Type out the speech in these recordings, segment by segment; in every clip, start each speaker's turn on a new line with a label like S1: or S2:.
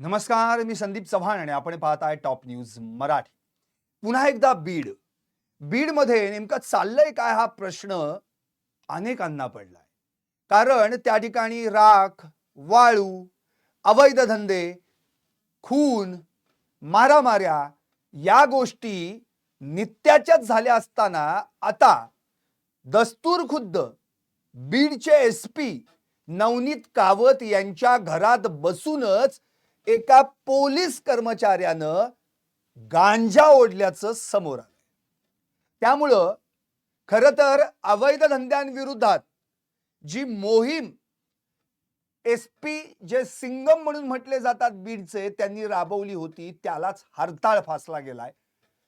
S1: नमस्कार मी संदीप चव्हाण आणि आपण पाहत आहे टॉप न्यूज मराठी. पुन्हा एकदा बीड. बीडमध्ये नेमकं चाललंय काय हा प्रश्न अनेकांना पडलाय. कारण त्या ठिकाणी राख वाळू अवैध धंदे खून मारामाऱ्या या गोष्टी नित्याच्याच झाल्या असताना आता दस्तूर खुद्द बीडचे एस पी नवनीत कावत यांच्या घरात बसूनच एका पोलीस कर्मचाऱ्यानं गांजा ओढल्याचं समोर आलं त्यामुळं खरं तर अवैध धंद्यांविरोधात जी मोहीम एस पी जे सिंगम म्हणून म्हटले जातात बीडचे त्यांनी राबवली होती त्यालाच हरताळ फासला गेलाय.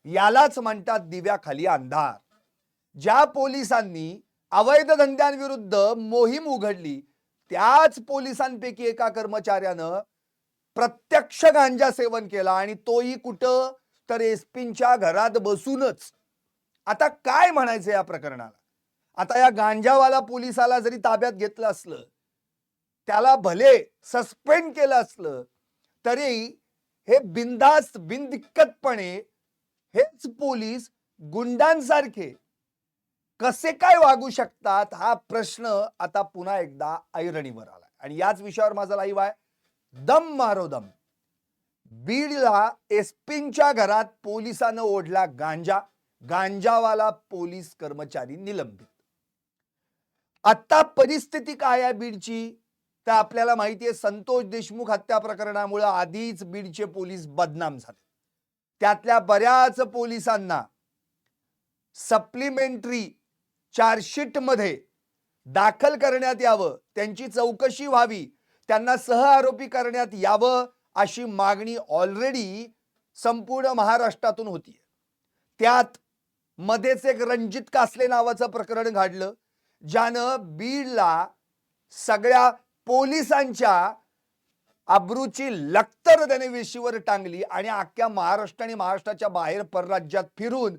S1: यालाच म्हणतात दिव्याखाली अंधार. ज्या पोलिसांनी अवैध धंद्यांविरुद्ध मोहीम उघडली त्याच पोलिसांपैकी एका कर्मचाऱ्यानं प्रत्यक्ष गांजा सेवन केला आणि तोही कुठं? तर एसपींच्या घरात बसूनच. आता काय म्हणायचं या प्रकरणाला? आता या गांजावाला पोलिसाला जरी ताब्यात घेतलं असलं त्याला भले सस्पेंड केलं असलं तरी हे बिनधास्त बिनदिक्कतपणे हेच पोलीस गुंडांसारखे कसे काय वागू शकतात? हा प्रश्न आता पुन्हा एकदा ऐरणीवर आला आणि याच विषयावर माझा लाईव्ह आहे. दम मारो दम. बीडला एसपींच्या घरात पोलिसानं ओढला गांजा. गांजावाला पोलीस कर्मचारी निलंबित. आता परिस्थिती काय आहे बीडची? तर आपल्याला माहिती आहे संतोष देशमुख हत्या प्रकरणामुळे आधीच बीडचे पोलीस बदनाम झाले. त्यातल्या बऱ्याच पोलिसांना सप्लिमेंटरी चार्जशीटमध्ये दाखल करण्यात यावं त्यांची चौकशी व्हावी त्यांना सह आरोपी करण्यात यावं अशी मागणी ऑलरेडी संपूर्ण महाराष्ट्रातून होती त्यात मध्येच एक रणजित कासले नावाचं प्रकरण घडलं ज्यानं बीडला सगळ्या पोलिसांच्या अब्रूची लक्तर त्याने वेशीवर टांगली आणि अख्ख्या महाराष्ट्र आणि महाराष्ट्राच्या बाहेर परराज्यात फिरून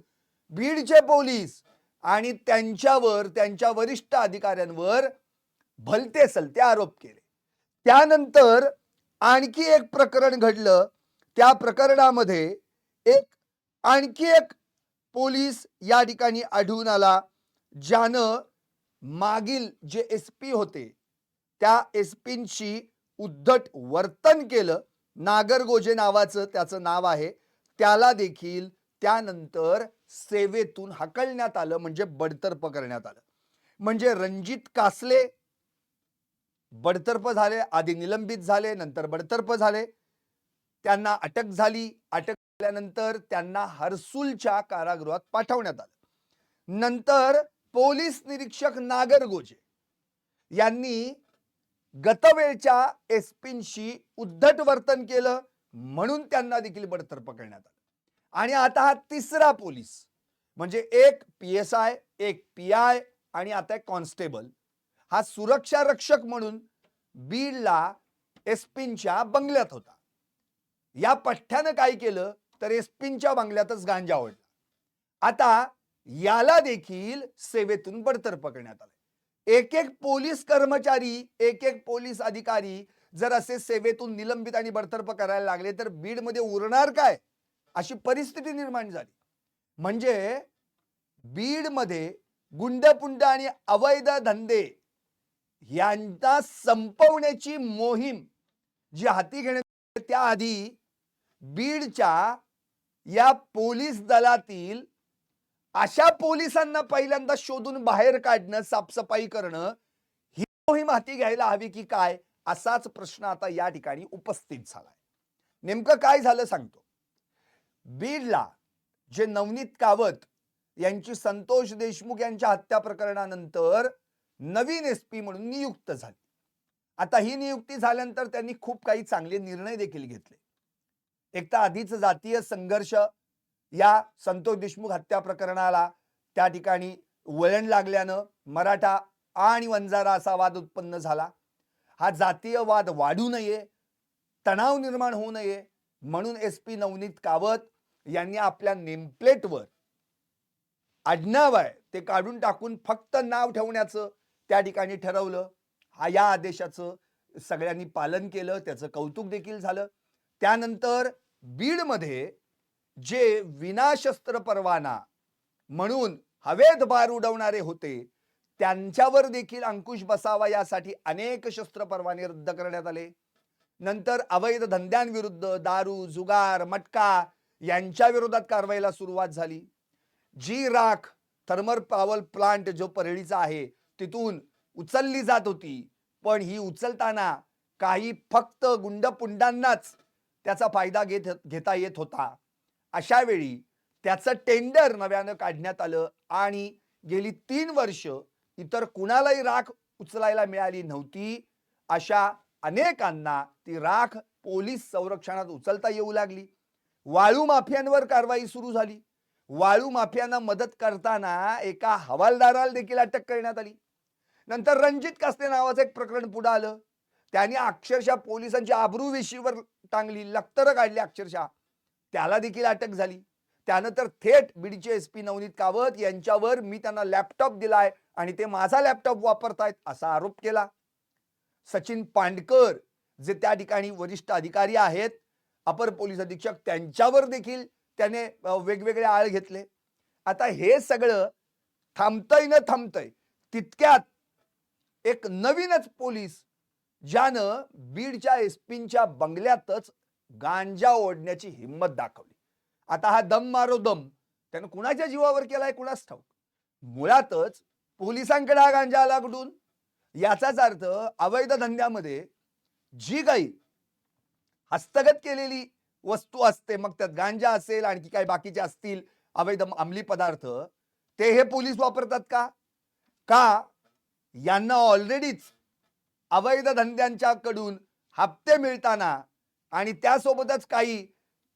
S1: बीडचे पोलीस आणि त्यांच्यावर त्यांच्या वरिष्ठ अधिकाऱ्यांवर भलते सलते आरोप केले. त्यानंतर आणखी एक प्रकरण घडलं. त्या प्रकरणामध्ये एक आणखी एक पोलीस या ठिकाणी आढळून आला ज्यानं मागील जे एस पी होते त्या एस पींशी उद्धट वर्तन केलं. नागरगोजे नावाचं त्याचं नाव आहे. त्याला देखील त्यानंतर सेवेतून हकलण्यात आलं म्हणजे बडतर्फ करण्यात आलं. म्हणजे रणजित कासले बडतर्फ झाले आधी निलंबित झाले नंतर बडतर्फ झाले. त्यांना अटक झाली. अटक झाल्यानंतर त्यांना हर्सुलच्या कारागृहात पाठवण्यात आलं. नंतर पोलीस निरीक्षक नागरगोजे यांनी गतवेळच्या एसपींशी उद्धट वर्तन केलं म्हणून त्यांना देखील बडतर्फ करण्यात आलं. आणि आता हा तिसरा पोलीस म्हणजे एक पी एस आय एक पी आय आणि आता एक कॉन्स्टेबल हा सुरक्षा रक्षक म्हणून बीडला एसपींच्या बंगल्यात होता. या पठ्ठ्यानं काय केलं तर एसपींच्या बंगल्यातच गांजा ओढला. आता याला देखील सेवेतून बडतर्फ करण्यात आलं एक एक पोलीस कर्मचारी एक एक पोलीस अधिकारी जर असे सेवेतून निलंबित आणि बडतर्फ करायला लागले तर बीडमध्ये उरणार काय? अशी परिस्थिती निर्माण झाली. म्हणजे बीडमध्ये गुंडपुंड आणि अवैध धंदे यांना संपवण्याची मोहीम जी हाती घेण्यात त्याआधी बीडच्या या पोलीस दलातील अशा पोलिसांना पहिल्यांदा शोधून बाहेर काढणं साफसफाई करणं ही मोहीम हाती घ्यायला हवी की काय असाच प्रश्न आता या ठिकाणी उपस्थित झालाय. नेमकं काय झालं सांगतो. बीडला जे नवनीत कावत यांची संतोष देशमुख यांच्या हत्या प्रकरणानंतर नवीन एस पी म्हणून नियुक्त झाली. आता ही नियुक्ती झाल्यानंतर त्यांनी खूप काही चांगले निर्णय देखील घेतले. एक तर आधीच जातीय संघर्ष या संतोष देशमुख हत्या प्रकरणाला त्या ठिकाणी वळण लागल्यानं मराठा आणि वंजारा असा वाद उत्पन्न झाला. हा जातीय वाद वाढू नये तणाव निर्माण होऊ नये म्हणून एस पी नवनीत कावत यांनी आपल्या नेमप्लेटवर आडनाव आहे ते काढून टाकून फक्त नाव ठेवण्याचं त्या ठिकाणी ठरवलं. हा या आदेशाचं सगळ्यांनी पालन केलं. त्याचं कौतुक देखील झालं. त्यानंतर बीडमध्ये जे विनाशस्त्र परवाना म्हणून हवेत बार उडवणारे होते त्यांच्यावर देखील अंकुश बसावा यासाठी अनेक शस्त्र परवाने रद्द करण्यात आले. नंतर अवैध धंद्यांविरुद्ध दारू जुगार मटका यांच्या विरोधात कारवाईला सुरुवात झाली. जी राख थर्मल पॉवर प्लांट जो परळीचा आहे तिथून उचलली जात होती. पण ही उचलताना काही फक्त गुंडपुंडांनाच त्याचा फायदा घेत घेता येत होता. अशा वेळी त्याचं टेंडर नव्यानं काढण्यात आलं आणि गेली तीन वर्ष इतर कुणालाही राख उचलायला मिळाली नव्हती. अशा अनेकांना ती राख पोलीस संरक्षणात उचलता येऊ लागली. वाळू माफियांवर कारवाई सुरू झाली. वाळू माफियांना मदत करताना एका हवालदाराला देखील अटक करण्यात आली. नंतर रणजित कास्ते नावाचं एक प्रकरण पुढं आलं. त्यांनी अक्षरशः पोलिसांची आबरू विशीवर टांगली लक्तरं काढली अक्षरशः. त्याला देखील अटक झाली. त्यानंतर थेट बीडचे एस पी नवनीत कावत यांच्यावर मी त्यांना लॅपटॉप दिलाय आणि ते माझा लॅपटॉप वापरतायत असा आरोप केला. सचिन पांडकर जे त्या ठिकाणी वरिष्ठ अधिकारी आहेत अपर पोलीस अधीक्षक त्यांच्यावर देखील त्याने वेगवेगळे आळ घेतले. आता हे सगळं थांबतंय न थांबतंय तितक्यात एक नवीनच पोलीस ज्यानं बीडच्या एसपींच्या बंगल्यातच गांजा ओढण्याची हिंमत दाखवली. आता हा दम मारो दम त्यानं कुणाच्या जीवावर केलाय कुणाच ठाऊक? मुळातच पोलिसांकडे हा गांजा आला कुठून? याचाच अर्थ अवैध धंद्यामध्ये जी काही हस्तगत केलेली वस्तू असते मग त्यात गांजा असेल आणखी काही बाकीचे असतील अवैध अंमली पदार्थ ते हे पोलीस वापरतात का? का यांना ऑलरेडीच अवैध धंद्यांच्याकडून हप्ते मिळताना आणि त्यासोबतच काही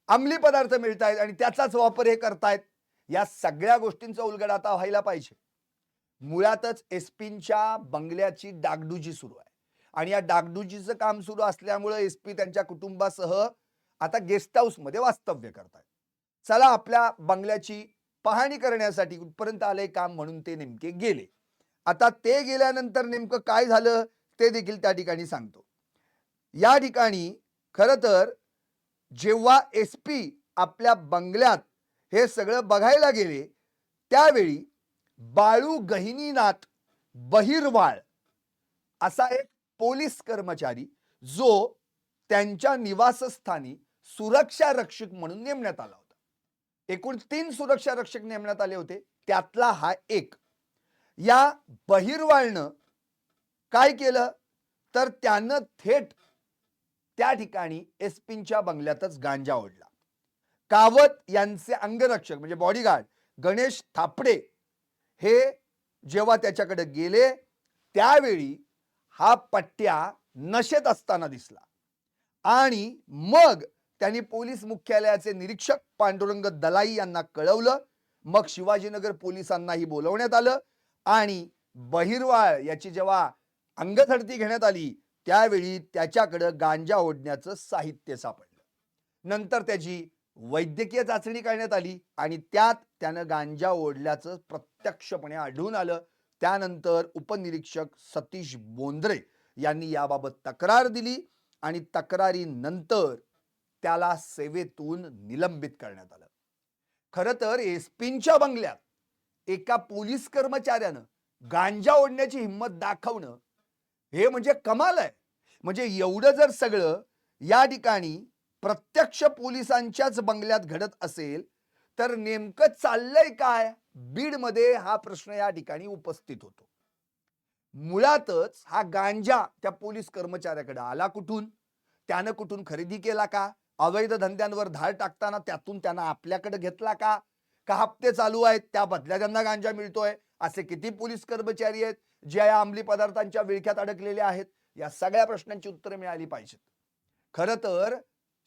S1: अंमली पदार्थ मिळत आहेत आणि त्याचाच वापर हे करतायत या सगळ्या गोष्टींचा उलगडा आता व्हायला पाहिजे. मुळातच एसपींच्या बंगल्याची डागडुजी सुरू आहे. आणि या डागडुजीचं काम सुरू असल्यामुळं एस पी त्यांच्या कुटुंबासह आता गेस्ट हाऊसमध्ये वास्तव्य करतायत. चला आपल्या बंगल्याची पाहणी करण्यासाठी कुठपर्यंत आलंय काम म्हणून ते नेमके गेले. आता ते गेल्यानंतर नेमकं काय झालं ते देखील त्या ठिकाणी सांगतो. या ठिकाणी खर तर जेव्हा एस पी आपल्या बंगल्यात हे सगळं बघायला गेले त्यावेळी बाळू गहिनीनाथ बहिरवाळ असा एक पोलीस कर्मचारी जो त्यांच्या निवासस्थानी सुरक्षा रक्षक म्हणून नेमण्यात आला होता. एकूण तीन सुरक्षा रक्षक नेमण्यात आले होते त्यातला हा एक. या बहिरवाळनं काय केलं? तर त्यानं थेट त्या ठिकाणी एसपींच्या बंगल्यातच गांजा ओढला. कावत यांचे अंगरक्षक म्हणजे बॉडीगार्ड गणेश थापडे हे जेव्हा त्याच्याकडे गेले त्यावेळी हा पट्ट्या नशेत असताना दिसला. आणि मग त्यांनी पोलीस मुख्यालयाचे निरीक्षक पांडुरंग दलाई यांना कळवलं. मग शिवाजीनगर पोलिसांनाही बोलवण्यात आलं. आणि बहिरवाळ याची जेव्हा अंगझडती घेण्यात आली त्यावेळी त्याच्याकडं गांजा ओढण्याचं साहित्य सापडलं. नंतर त्याची वैद्यकीय चाचणी करण्यात आली आणि त्यात त्यानं गांजा ओढल्याचं प्रत्यक्षपणे आढळून आलं. त्यानंतर उपनिरीक्षक सतीश बोंद्रे यांनी याबाबत तक्रार दिली आणि तक्रारीनंतर त्याला सेवेतून निलंबित करण्यात आलं. खरं तर एसपींच्या बंगल्यात एका पोलीस कर्मचाऱ्यानं गांजा ओढण्याची हिंमत दाखवणं हे म्हणजे कमाल आहे. म्हणजे एवढं जर सगळं या ठिकाणी प्रत्यक्ष पोलिसांच्याच बंगल्यात घडत असेल तर नेमकं चाललंय काय? बीडमध्ये हा प्रश्न या ठिकाणी उपस्थित होतो. मुळातच हा गांजा त्या पोलीस कर्मचाऱ्याकडे आला कुठून? त्यानं कुठून खरेदी केला का? अवैध धंद्यांवर धार टाकताना त्यातून त्यानं आपल्याकडे घेतला का? का हप्ते चालू आहेत? त्या बदल्या त्यांना गांजा मिळतोय. असे किती पोलीस कर्मचारी आहेत जे या अंमली पदार्थांच्या विळख्यात अडकलेले आहेत? या सगळ्या प्रश्नांची उत्तरं मिळाली पाहिजेत. खरं तर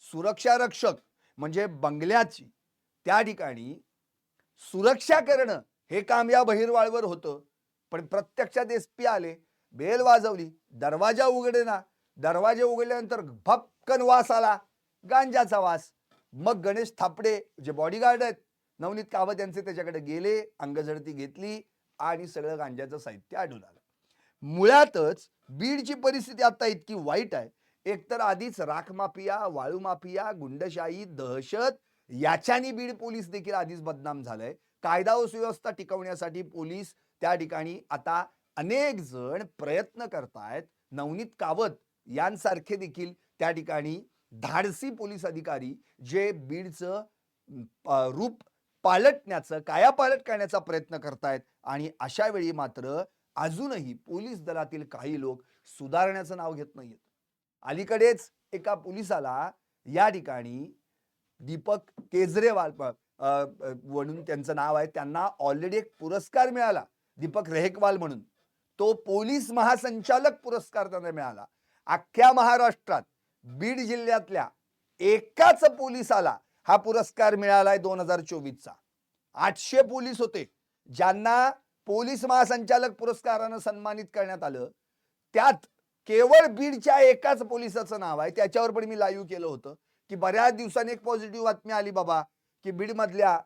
S1: सुरक्षा रक्षक म्हणजे बंगल्याची त्या ठिकाणी सुरक्षा करणं हे काम या बहिरवाळवर होतं. पण प्रत्यक्षात एस पी आले बेल वाजवली दरवाजा उघडे ना दरवाजे उघडल्यानंतर भपकन वास आला. गांजाचा वास. मग गणेश थापडे जे बॉडीगार्ड आहेत नवनीत कावत यांचे त्याच्याकडे गेले अंगझडती घेतली आणि सगळं गांजाचं साहित्य आढळून आलं. मुळातच बीडची परिस्थिती आता इतकी वाईट आहे. एकतर आधीच राख माफिया वाळू माफिया गुंडशाही दहशत याच्यानी बीड पोलीस देखील आधीच बदनाम झालंय. कायदा व सुव्यवस्था टिकवण्यासाठी पोलीस त्या ठिकाणी आता अनेक जण प्रयत्न करतायत. नवनीत कावत यांसारखे देखील त्या ठिकाणी धाडसी पोलीस अधिकारी जे बीडचं रूप पालटण्याचं कायापालट करण्याचा प्रयत्न करतायत. आणि अशा वेळी मात्र अजूनही पोलीस दलातील काही लोक सुधारण्याचं नाव घेत नाहीयेत. अलीकडेच एका पोलिसाला या ठिकाणी दीपक केजरेवाल म्हणून त्यांचं नाव आहे. त्यांना ऑलरेडी एक पुरस्कार मिळाला. दीपक रेहकवाल म्हणून. तो पोलीस महासंचालक पुरस्कार त्यांना मिळाला. अख्ख्या महाराष्ट्रात बीड जिल्ह्यातल्या एकाच पोलिसाला हा पुरस्कार मिळालाय दोन हजार चोवीसचा. आठशे पोलीस होते. ज्यांना पोलीस महासंचालक पुरस्कारानं सन्मानित करण्यात आलं. त्यात केवळ बीडच्या एकाच पोलिसाचं नाव आहे. त्याच्यावर पण मी लाईव्ह केलं होतं की बऱ्याच दिवसांनी एक पॉझिटिव्ह बातमी आली बाबा की बीडमधल्या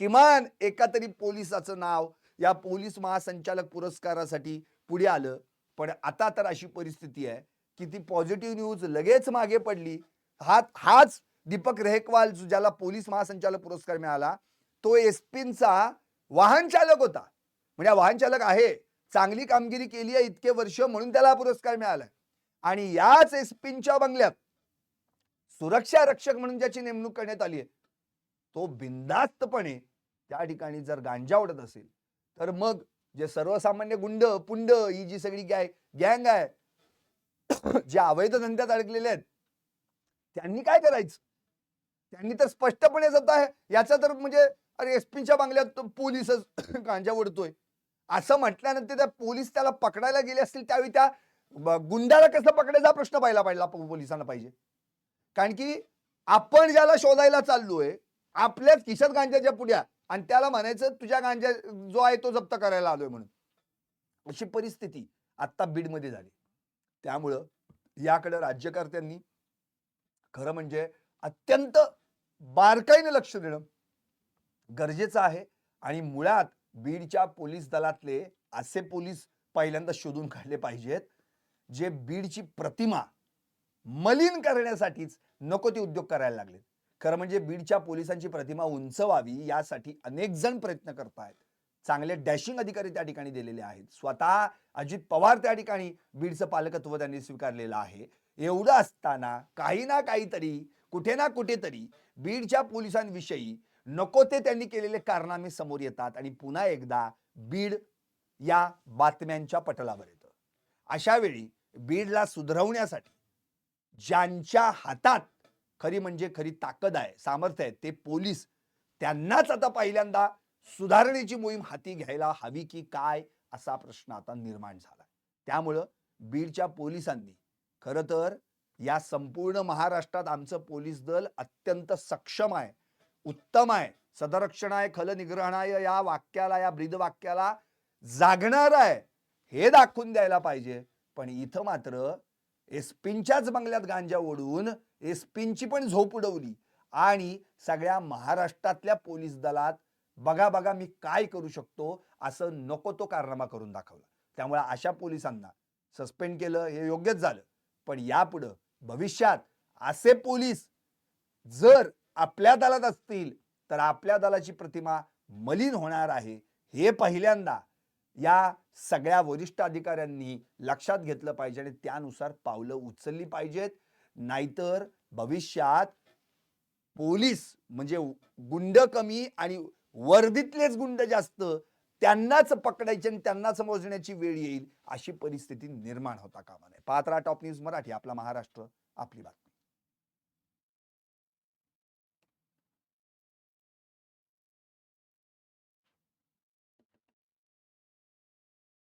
S1: किमान एका तरी पोलिसाचं नाव या पोलीस महासंचालक पुरस्कारासाठी पुढे आलं. पण आता तर अशी परिस्थिती आहे की ती पॉझिटिव्ह न्यूज लगेच मागे पडली. हा हाच दीपक रेहकवाल ज्याला पोलीस महासंचालक पुरस्कार मिळाला तो एसपींचा वाहन चालक होता. म्हणजे वाहन चालक आहे. चांगली कामगिरी केली आहे इतके वर्ष म्हणून त्याला पुरस्कार मिळाला. आणि याच एसपींच्या बंगल्यात सुरक्षा रक्षक म्हणून ज्याची नेमणूक करण्यात आली आहे तो बिंदास्तपणे त्या ठिकाणी जर गांजा उडत असेल तर मग जे सर्वसामान्य गुंड पुंड ही जी सगळी गॅ गँग आहे जे अवैध धंद्यात अडकलेले आहेत त्यांनी काय करायचं? त्यांनी तर स्पष्टपणे जात आहे याचा तर म्हणजे अरे एसपीच्या बंगल्यात बांगल्यात पोलीसच गांजा उडतोय असं म्हटल्यानंतर त्या पोलीस त्याला पकडायला गेले असतील त्यावेळी त्या गुंडाला कसं पकडायचा प्रश्न पाहिला पाहिला पोलिसांना पाहिजे. कारण की आपण ज्याला शोधायला चाललोय आपल्याच खिशात गांजाच्या पुढ्या आणि त्याला म्हणायचं तुझ्या गांजा जो आहे तो जप्त करायला आलोय म्हणून. अशी परिस्थिती आता बीडमध्ये झाली. त्यामुळं याकडे राज्यकर्त्यांनी खरं म्हणजे अत्यंत बारकाईने लक्ष देणं गरजेचं आहे. आणि मुळात बीडच्या पोलीस दलातले असे पोलीस पहिल्यांदा शोधून काढले पाहिजेत जे बीडची प्रतिमा मलिन करण्यासाठीच नको ते उद्योग करायला लागलेत. खरं म्हणजे बीडच्या पोलिसांची प्रतिमा उंच व्हावी यासाठी अनेक जण प्रयत्न करतायत. चांगले डॅशिंग अधिकारी त्या ठिकाणी दिलेले आहेत. स्वतः अजित पवार त्या ठिकाणी बीडचं पालकत्व त्यांनी स्वीकारलेलं आहे. एवढं असताना काही ना काहीतरी कुठे ना कुठेतरी बीडच्या पोलिसांविषयी नको ते त्यांनी केलेले कारनामे समोर येतात आणि पुन्हा एकदा बीड या बातम्यांच्या पटलावर येतं. अशा वेळी बीडला सुधरवण्यासाठी ज्यांच्या हातात खरी म्हणजे खरी ताकद आहे सामर्थ्य आहे ते पोलीस त्यांनाच आता पहिल्यांदा सुधारणेची मोहीम हाती घ्यायला हवी की काय असा प्रश्न आता निर्माण झाला त्यामुळं बीडच्या पोलिसांनी खरं तर या संपूर्ण महाराष्ट्रात आमचं पोलीस दल अत्यंत सक्षम आहे उत्तम आहे. सदरक्षणाय खल निग्रहणाय या वाक्याला या ब्रीद वाक्याला जागणार आहे हे दाखवून द्यायला पाहिजे. पण इथं मात्र एसपींच्याच बंगल्यात गांजा ओढून एसपींची पण झोप उडवली. आणि सगळ्या महाराष्ट्रातल्या पोलीस दलात बघा बघा मी काय करू शकतो असं नको तो कारनामा करून दाखवला. त्यामुळे अशा पोलिसांना सस्पेंड केलं हे योग्यच झालं. पण यापुढं भविष्यात असे पोलीस जर आपल्या दलात असतील तर आपल्या दलाची प्रतिमा मलिन होणार आहे. हे पहिल्यांदा या सगळ्या वरिष्ठ अधिकाऱ्यांनी लक्षात घेतलं पाहिजे आणि त्यानुसार पावलं उचलली पाहिजेत. नाहीतर भविष्यात पोलीस म्हणजे गुंड कमी आणि वर्दीतलेच गुंड जास्त त्यांनाच पकडायचे आणि त्यांनाच मोजण्याची वेळ येईल अशी परिस्थिती निर्माण होता कामा नये. पात्रा टॉप न्यूज मराठी आपला महाराष्ट्र आपली बातमी.